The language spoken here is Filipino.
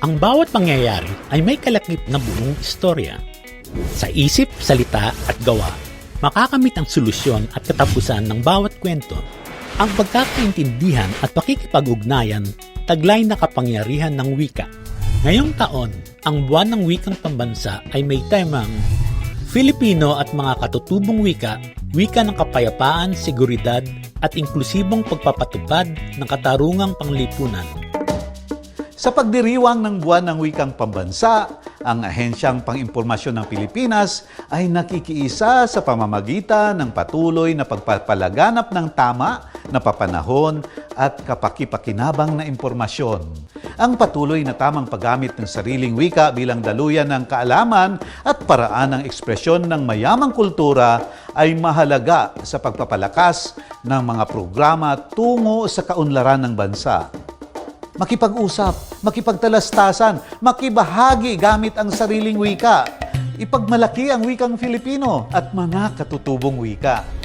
Ang bawat pangyayari ay may kalakip na buong istorya. Sa isip, salita at gawa, makakamit ang solusyon at katapusan ng bawat kwento. Ang pagkakaintindihan at pakikipag-ugnayan, taglay na kapangyarihan ng wika. Ngayong taon, ang buwan ng wikang pambansa ay may temang Filipino at mga katutubong wika, wika ng kapayapaan, seguridad at inklusibong pagpapatupad ng katarungang panglipunan. Sa pagdiriwang ng buwan ng wikang pambansa, ang Ahensyang Pangimpormasyon ng Pilipinas ay nakikiisa sa pamamagitan ng patuloy na pagpapalaganap ng tama, napapanahon at kapakipakinabang na impormasyon. Ang patuloy na tamang paggamit ng sariling wika bilang daluyan ng kaalaman at paraan ng ekspresyon ng mayamang kultura ay mahalaga sa pagpapalakas ng mga programa tungo sa kaunlaran ng bansa makipag-usap, makipagtalastasan, makibahagi gamit ang sariling wika. Ipagmalaki ang wikang Filipino at mga katutubong wika.